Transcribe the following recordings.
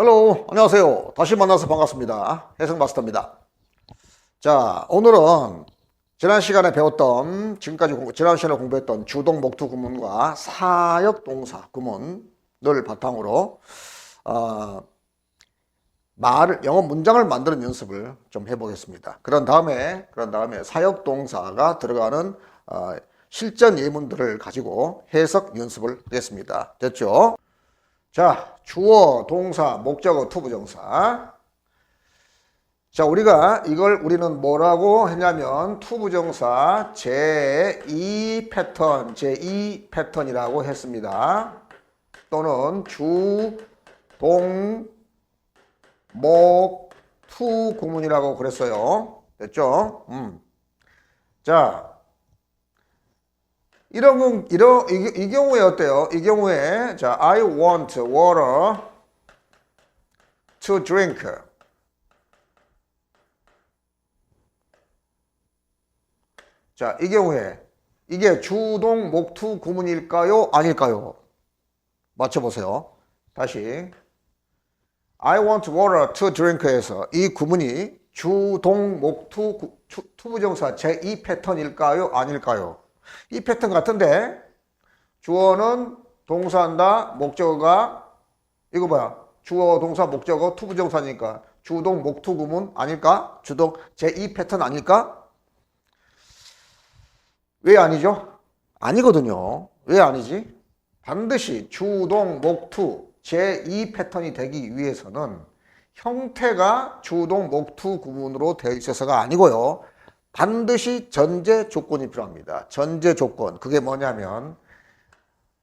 헬로 안녕하세요. 다시 만나서 반갑습니다. 해성 마스터입니다. 자 오늘은 지난 시간에 배웠던 지금까지 공- 지난 시간에 공부했던 주동 목투 구문과 사역 동사 구문을 바탕으로 어, 말을 영어 문장을 만드는 연습을 좀 해보겠습니다. 그런 다음에 그런 다음에 사역 동사가 들어가는 어, 실전 예문들을 가지고 해석 연습을 하겠습니다. 됐죠? 자, 주어, 동사, 목적어, 투부정사. 자, 우리가 이걸 우리는 뭐라고 했냐면 투부정사 제2 패턴, 제2 패턴이라고 했습니다. 또는 주, 동, 목, 투 구문이라고 그랬어요. 됐죠? 음. 자, 이런 경- 이런 이, 이 경우에 어때요? 이 경우에 자, I want water to drink. 자, 이 경우에 이게 주동 목투 구문일까요? 아닐까요? 맞춰 보세요. 다시 I want water to drink에서 이 구문이 주동 목투 투부정사 제2 패턴일까요? 아닐까요? 이 패턴 같은데 주어는 동사한다 목적어가 이거 뭐야? 주어 동사 목적어 투부정사니까 주동 목투 구문 아닐까? 주동 제2 패턴 아닐까? 왜 아니죠? 아니거든요. 왜 아니지? 반드시 주동 목투 제2 패턴이 되기 위해서는 형태가 주동 목투 구문으로 되어 있어서가 아니고요 반드시 전제 조건이 필요합니다. 전제 조건. 그게 뭐냐면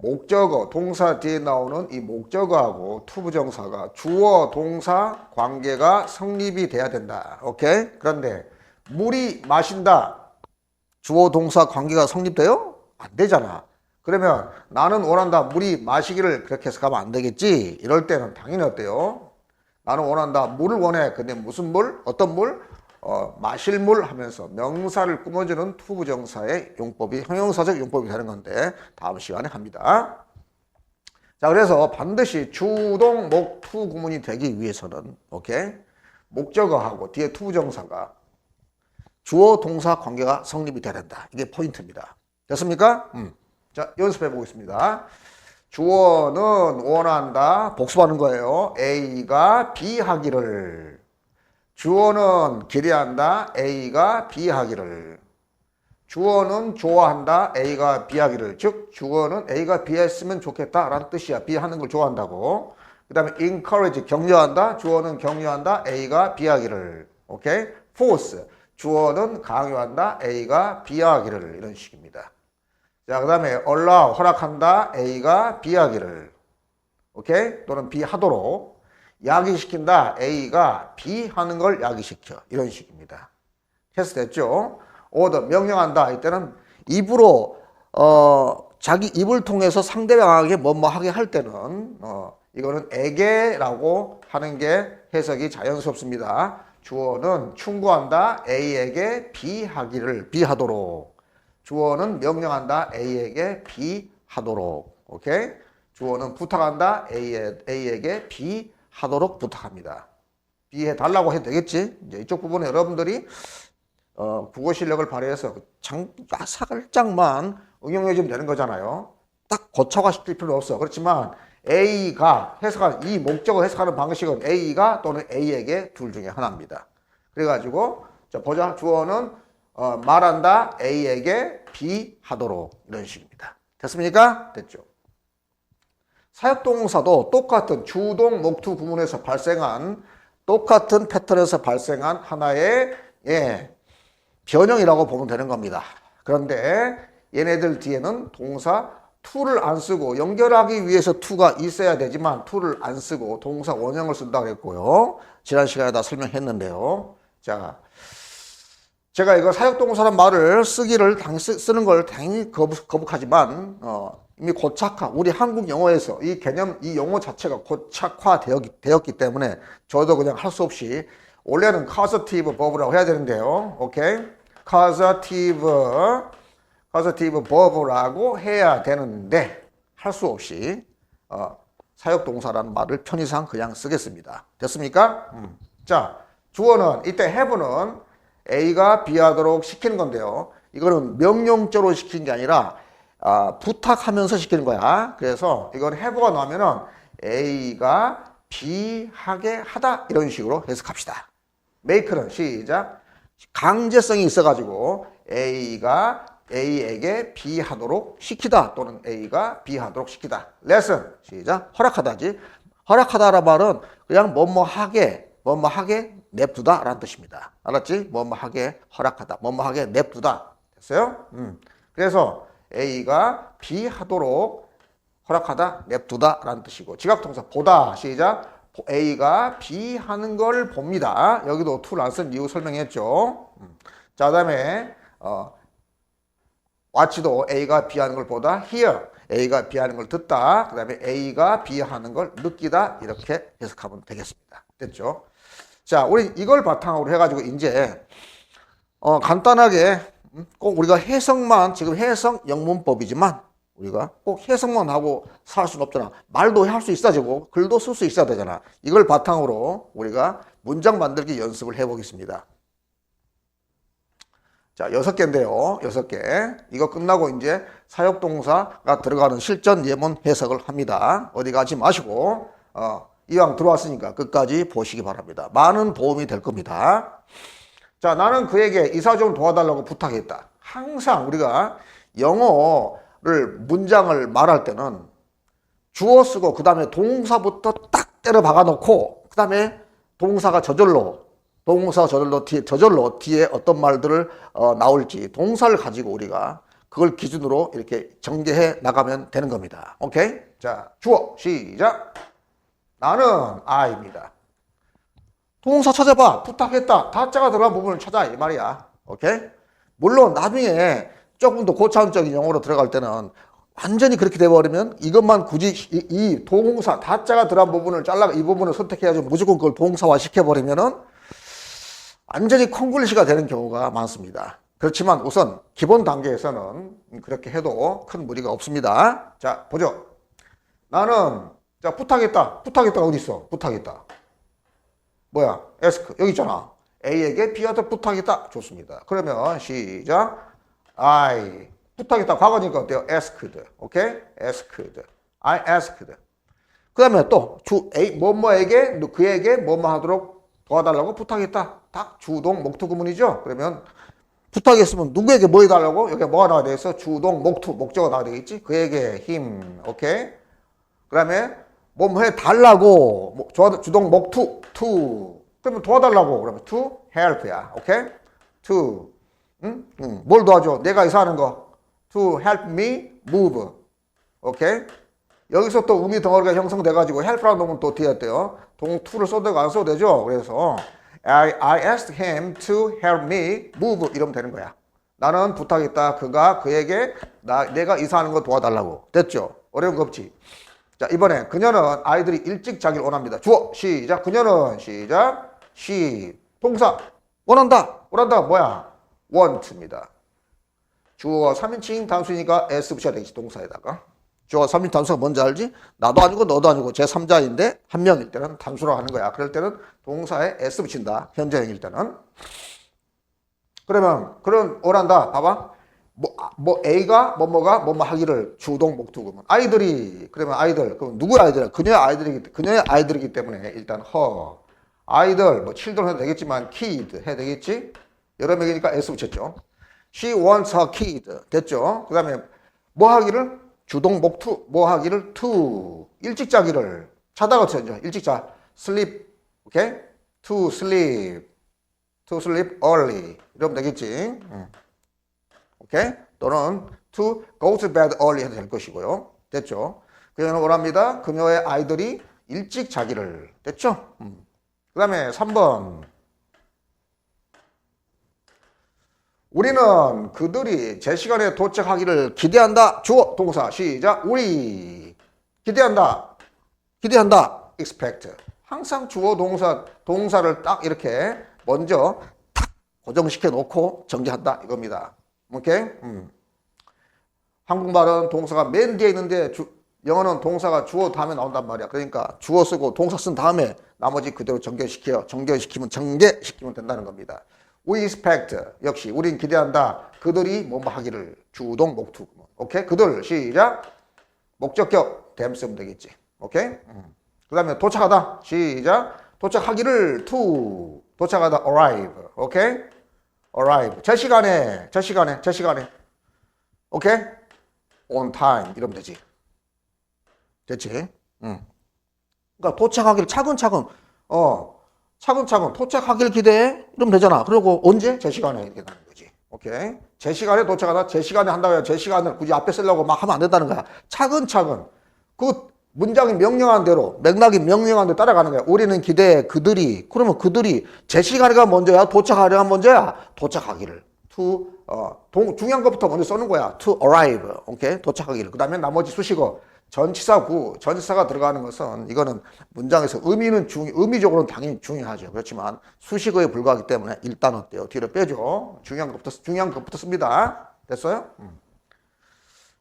목적어, 동사 뒤에 나오는 이 목적어하고 투부정사가 주어, 동사 관계가 성립이 돼야 된다. 오케이? 그런데 물이 마신다. 주어, 동사 관계가 성립돼요? 안 되잖아. 그러면 나는 원한다. 물이 마시기를 그렇게 해서 가면 안 되겠지. 이럴 때는 당연히 어때요? 나는 원한다. 물을 원해. 근데 무슨 물? 어떤 물? 어, 마실 물 하면서 명사를 꾸며주는 투부정사의 용법이 형용사적 용법이 되는 건데 다음 시간에 합니다. 자, 그래서 반드시 주동 목투 구문이 되기 위해서는 오케이 목적어하고 뒤에 투부정사가 주어 동사 관계가 성립이 돼야 된다. 이게 포인트입니다. 됐습니까? 음. 자, 연습해 보겠습니다. 주어는 원한다. 복습하는 거예요. A가 B 하기를. 주어는 기대한다. A가 B 하기를. 주어는 좋아한다. A가 B 하기를. 즉, 주어는 A가 B 했으면 좋겠다. 라는 뜻이야. B 하는 걸 좋아한다고. 그 다음에 encourage, 격려한다. 주어는 격려한다. A가 B 하기를. 오케이? force. 주어는 강요한다. A가 B 하기를. 이런 식입니다. 자, 그 다음에 allow, 허락한다. A가 B 하기를. 오케이? 또는 B 하도록. 야기시킨다. A가 B 하는 걸 야기시켜. 이런 식입니다. 테스트됐죠? order, 명령한다. 이때는 입으로, 어, 자기 입을 통해서 상대방에게 뭐뭐 하게 할 때는, 어, 이거는 에게라고 하는 게 해석이 자연스럽습니다. 주어는 충고한다. A에게 B 하기를, B 하도록. 주어는 명령한다. A에게 B 하도록. 오케이? 주어는 부탁한다. A에, A에게 B 하도록 부탁합니다. B 해달라고 해도 되겠지? 이제 이쪽 부분에 여러분들이 어, 국어 실력을 발휘해서 장, 아, 살짝만 응용해 주면 되는 거잖아요. 딱 고쳐가 시킬 필요 없어. 그렇지만 A가 해석한, 이 목적을 해석하는 방식은 A가 또는 A에게 둘 중에 하나입니다. 그래가지고, 자, 보자. 주어는 어, 말한다. A에게 B 하도록. 이런 식입니다. 됐습니까? 됐죠. 사역동사도 똑같은 주동 목투 구문에서 발생한 똑같은 패턴에서 발생한 하나의 예, 변형이라고 보면 되는 겁니다. 그런데 얘네들 뒤에는 동사 to를 안 쓰고 연결하기 위해서 to가 있어야 되지만 to를 안 쓰고 동사 원형을 쓴다고 했고요. 지난 시간에 다 설명했는데요. 자, 제가 이거 사역동사란 말을 쓰기를 당 쓰, 쓰는 걸 당연히 거부, 거북하지만 어, 이미 고착화 우리 한국 영어에서 이 개념 이 용어 자체가 고착화 되었기 되었기 때문에 저도 그냥 할 수 없이 원래는 causative verb라고 해야 되는데요. 오케이? causative causative verb라고 해야 되는데 할 수 없이 어, 사역동사라는 말을 편의상 그냥 쓰겠습니다. 됐습니까? 음. 자, 주어는 이때 have는 A가 B 하도록 시키는 건데요. 이거는 명령적으로 시키는 게 아니라 아, 부탁하면서 시키는 거야. 그래서 이건 have가 나오면은 A가 B 하게 하다 이런 식으로 해석합시다. make는 시작. 강제성이 있어가지고 A가 A에게 B 하도록 시키다 또는 A가 B 하도록 시키다. 레슨 시작. 허락하다지. 허락하다라 말은 그냥 뭐뭐 하게 뭐뭐 하게 냅두다 라는 뜻입니다. 알았지? 뭐뭐 하게 허락하다. 뭐뭐 하게 냅두다. 됐어요? 음. 그래서 A가 B 하도록 허락하다, 냅두다 라는 뜻이고 지각동사 보다 시작 A가 B 하는 걸 봅니다. 여기도 안쓴 이유 설명했죠. 음. 자, 그 다음에 어, watch도 A가 B 하는 걸 보다 hear A가 B 하는 걸 듣다 그 다음에 A가 B 하는 걸 느끼다 이렇게 해석하면 되겠습니다. 됐죠? 자, 우리 이걸 바탕으로 해가지고 이제 어, 간단하게 음, 꼭 우리가 해석만 지금 해석 영문법이지만 우리가 꼭 해석만 하고 살 수는 없잖아. 말도 할 수 있어야 되고 글도 쓸 수 있어야 되잖아. 이걸 바탕으로 우리가 문장 만들기 연습을 해보겠습니다. 자, 여섯 개인데요. 여섯 개. 이거 끝나고 이제 사역동사가 들어가는 실전 예문 해석을 합니다. 어디 가지 마시고, 어, 이왕 들어왔으니까 끝까지 보시기 바랍니다. 많은 도움이 될 겁니다. 자, 나는 그에게 이사 좀 도와달라고 부탁했다. 항상 우리가 영어를 문장을 말할 때는 주어 쓰고 그 다음에 동사부터 딱 때려 박아 놓고 그 다음에 동사가 저절로 동사 저절로 뒤에 저절로 뒤에 어떤 말들을 어, 나올지 동사를 가지고 우리가 그걸 기준으로 이렇게 전개해 나가면 되는 겁니다. 오케이? 자, 주어 시작. 나는 I입니다. 동사 찾아봐. 부탁했다. 다자가 들어간 부분을 찾아. 이 말이야. 오케이? 물론 나중에 조금 더 고차원적인 영어로 들어갈 때는 완전히 그렇게 돼버리면 이것만 굳이 이, 이 동사 다자가 들어간 부분을 잘라 이 부분을 선택해가지고 무조건 그걸 동사화 시켜버리면은 완전히 콩글리시가 되는 경우가 많습니다. 그렇지만 우선 기본 단계에서는 그렇게 해도 큰 무리가 없습니다. 자, 보죠. 나는 자 부탁했다. 부탁했다가 어디 있어? 부탁했다. 뭐야? 에스크 여기 있잖아. A에게 B한테 부탁했다. 좋습니다. 그러면 시작. I 부탁했다. 과거니까 어때요? asked. 오케이? asked. I asked. 그 다음에 또 주 A 뭐뭐에게 그에게 뭐뭐 하도록 도와달라고 부탁했다. 딱 주동 목투 구문이죠. 그러면 부탁했으면 누구에게 뭐 해달라고? 여기 뭐가 나와야 되겠어? 주동 목투 목적어 나와야 되겠지? 그에게 힘. 오케이? 그 다음에 뭐뭐 해달라고. 주동 목투 to 그러면 도와달라고. 그러면 to help야. 오케이? to 응? 응. 뭘 도와줘? 내가 이사하는 거. to help me move 오케이? 여기서 또 의미 덩어리가 형성돼 가지고 help라는 놈은 또 뒤에 어때요? 동 to를 써도 안 써도 되죠? 그래서 I, I asked him to help me move. 이러면 되는 거야. 나는 부탁했다. 그가 그에게 나, 내가 이사하는 거 도와달라고. 됐죠? 어려운 거 없지 자, 이번에 그녀는 아이들이 일찍 자기를 원합니다. 주어, 시작. 그녀는 시작. 시, 동사. 원한다. 원한다. 뭐야? want입니다. 주어 3인칭 단수니까 s 붙여야 되겠지, 동사에다가. 주어 3인칭 단수가 뭔지 알지? 나도 아니고 너도 아니고 제 3자인데 한 명일 때는 단수로 하는 거야. 그럴 때는 동사에 s 붙인다. 현재형일 때는. 그러면, 그런 원한다. 봐봐. 뭐, 뭐 A가 뭐뭐가 뭐뭐 하기를 주동 목투구문 아이들이 그러면 아이들 그럼 누구의 아이들 그녀의 아이들이기 그녀의 아이들이기 때문에 일단 허. 아이들 뭐 children 해도 되겠지만 kid 해야 되겠지? 여러 명이니까 s 붙였죠. She wants her kid. 됐죠? 그 다음에 뭐 하기를? 주동 목투 뭐 하기를? to. 일찍 자기를 자다가 붙였죠. 일찍 자. sleep. 오케이? to sleep. to sleep early. 이러면 되겠지. 응. 오케이? 또는 to go to bed early 해도 될 것이고요. 됐죠? 그녀는 원합니다. 그녀의 아이들이 일찍 자기를. 됐죠? 음. 그 다음에 3번. 우리는 그들이 제 시간에 도착하기를 기대한다. 주어, 동사, 시작. 우리. 기대한다. 기대한다. expect. 항상 주어, 동사, 동사를 딱 이렇게 먼저 탁 고정시켜 놓고 전개한다. 이겁니다. 오케이? 음. 한국말은 동사가 맨 뒤에 있는데 주, 영어는 동사가 주어 다음에 나온단 말이야. 그러니까 주어 쓰고 동사 쓴 다음에 나머지 그대로 전개시켜. 전개시키면 전개시키면 된다는 겁니다. We expect 역시 우린 기대한다. 그들이 뭐뭐 하기를 주동 목투. 오케이? 그들 시작. 목적격 them 쓰면 되겠지. 오케이? 음. 그다음에 도착하다. 시작. 도착하기를 to 도착하다 arrive. 오케이? Arrive. 제 시간에 제 시간에 제 시간에. 오케이? on time 이러면 되지. 됐지? 응. 그러니까 도착하기를 차근차근 어 차근차근 도착하길 기대해 이러면 되잖아. 그리고 언제 제 시간에 이렇게 되는 거지. 오케이. 제 시간에 도착하다 제 시간에 한다고 해제 시간을 굳이 앞에 쓰려고 막 하면 안 된다는 거야. 차근차근 그 문장이 명령한 대로 맥락이 명령한 대로 따라가는 거야. 우리는 기대해 그들이 그러면 그들이 제 시간이가 먼저야 도착하려가 먼저야 도착하기를 to 어, 동, 중요한 것부터 먼저 써는 거야. to arrive. 오케이? 도착하기를. 그 다음에 나머지 수식어 전치사 구 전치사가 들어가는 것은 이거는 문장에서 의미는 중 의미적으로는 당연히 중요하죠. 그렇지만 수식어에 불과하기 때문에 일단 어때요? 뒤로 빼죠. 중요한 것부터 중요한 것부터 씁니다. 됐어요? 음.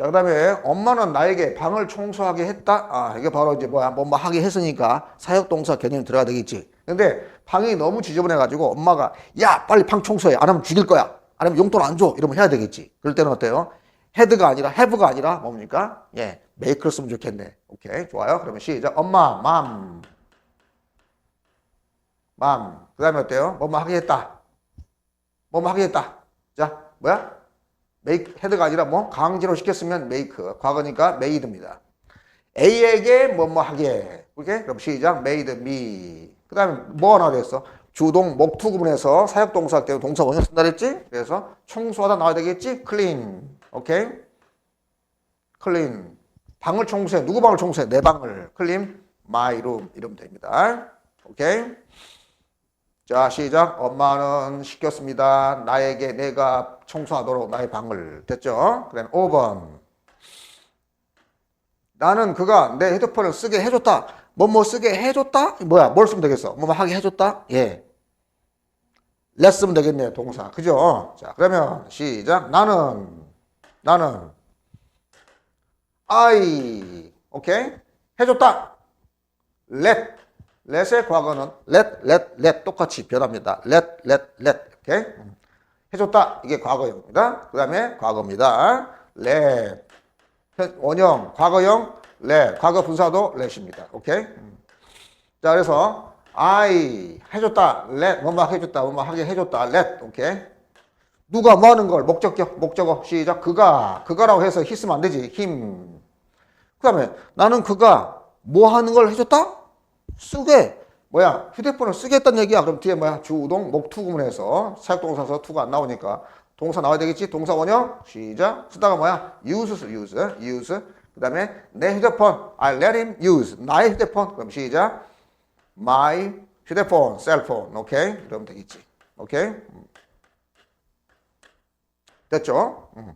자, 그 다음에 엄마는 나에게 방을 청소하게 했다. 아, 이게 바로 이제 뭐야? 뭐뭐 하게 했으니까 사역 동사 개념이 들어가 되겠지. 근데 방이 너무 지저분해 가지고 엄마가 야, 빨리 방 청소해. 안 하면 죽일 거야. 안 하면 용돈 안 줘. 이러면 해야 되겠지. 그럴 때는 어때요? 헤드가 아니라 해브가 아니라 뭡니까? 예. 메이크를 쓰면 좋겠네. 오케이. 좋아요. 그러면 시작. 엄마, 맘. 맘. 그 다음에 어때요? 뭐뭐 하게 했다. 뭐뭐 하게 했다. 자, 뭐야? 메이크 헤드가 아니라 뭐 강제로 시켰으면 메이크 과거니까 메이드입니다. A에게 뭐 뭐 하게. 오케이? 그럼 시작. made me. 그 다음에 뭐 하나 됐어? 주동 목투 구문에서 사역 동사 때문에 동사 원형 쓴다 그랬지? 그래서 청소하다 나와야 되겠지? clean. 오케이? clean. 방을 청소해. 누구 방을 청소해? 내 방을. my room. 이러면 됩니다. 오케이 자, 시작. 엄마는 시켰습니다. 나에게 내가 청소하도록 나의 방을. 됐죠? 그 다음에 5번. 나는 그가 내 헤드폰을 쓰게 해줬다. 뭐 뭐 쓰게 해줬다? 뭐야? 뭘 쓰면 되겠어? 뭐 뭐 하게 해줬다? 예. let 쓰면 되겠네요. 동사. 그죠? 자, 그러면 시작. 나는, 나는, I, 오케이? 해줬다. let. Let의 과거는 let, let, let 똑같이 변합니다. let, let, let. 오케이? 해줬다. 이게 과거형입니다. 그 다음에 과거입니다. let. 원형, 과거형, let. 과거 분사도 let입니다. 오케이? 자, 그래서 I 해줬다. let. 뭐뭐 해줬다. 뭐뭐 하게 해줬다. let. 오케이? 누가 뭐 하는 걸 목적격, 목적어. 시작. 그가. 그가라고 해서 쓰면 안 되지. him. 그 다음에 나는 그가 뭐 하는 걸 해줬다? 쓰게 뭐야 휴대폰을 쓰겠다는 얘기야. 그럼 뒤에 뭐야? 주동 목투 구문에서 사역동사서 투가 안 나오니까. 동사 나와야 되겠지? 동사 원형? 시작. 쓰다가 뭐야? use use use. 그 다음에 내 휴대폰 I let him use. 나의 휴대폰. 그럼 시작. my 휴대폰 셀폰 오케이? 이러면 되겠지. 오케이? 됐죠? 음.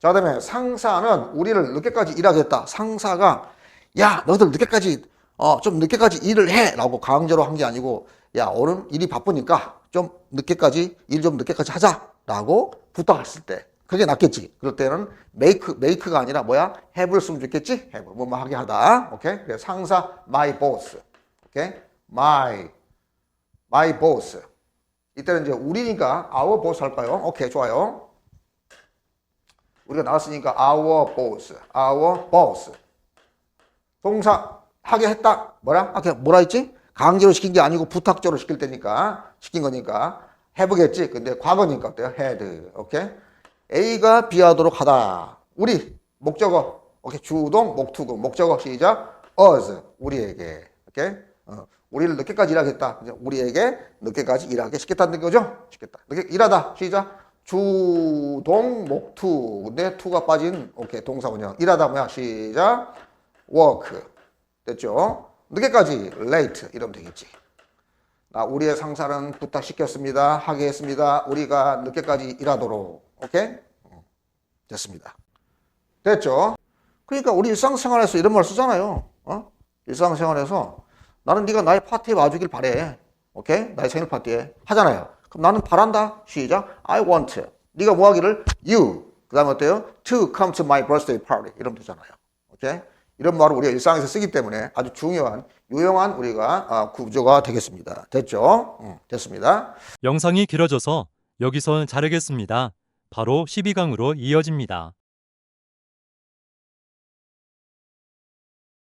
자 그 다음에 상사는 우리를 늦게까지 일하겠다. 상사가 야 너희들 늦게까지 어, 좀 늦게까지 일을 해! 라고 강제로 한 게 아니고, 야, 오늘 일이 바쁘니까 좀 늦게까지, 일 좀 늦게까지 하자! 라고 부탁했을 때. 그게 낫겠지. 그럴 때는 make, make가 아니라 뭐야? have를 쓰면 좋겠지? have. 뭐뭐 하게 하다. 오케이? 그래서 상사, my boss. 오케이? my, my boss. 이때는 이제 우리니까 our boss 할까요? 오케이, 좋아요. 우리가 나왔으니까 our boss, our boss. 동사, 하게 했다. 뭐라? 아까 뭐라 했지? 강제로 시킨 게 아니고 부탁적으로 시킬 때니까 시킨 거니까 해보겠지. 근데 과거니까 어때요? had. 오케이? A가 B하도록 하다. 우리 목적어. 오케이. 주동 목투구. 목적어 시작. us. 우리에게. 오케이? 어, 우리를 늦게까지 일하겠다. 우리에게 늦게까지 일하게 시켰다는 거죠? 시켰다. 늦게 일하다. 시작. 주동 목투. 근데 투가 빠진 오케이. 동사 원형. 일하다 뭐야? 시작. work. 됐죠? 늦게까지 late 이러면 되겠지. 나 우리의 상사는 부탁시켰습니다. 하게 했습니다. 우리가 늦게까지 일하도록. 오케이? 됐습니다. 됐죠? 그러니까 우리 일상생활에서 이런 말 쓰잖아요. 어? 일상생활에서 나는 네가 나의 파티에 와주길 바래. 오케이? 나의 생일 파티에 하잖아요. 그럼 나는 바란다. 시작. I want. 네가 뭐 하기를 you. 그다음에 어때요? To come to my birthday party. 이러면 되잖아요. 오케이? 이런 말을 우리가 일상에서 쓰기 때문에 아주 중요한 유용한 우리가 아, 구조가 되겠습니다. 됐죠? 응, 됐습니다. 영상이 길어져서 여기서 자르겠습니다. 바로 12강으로 이어집니다.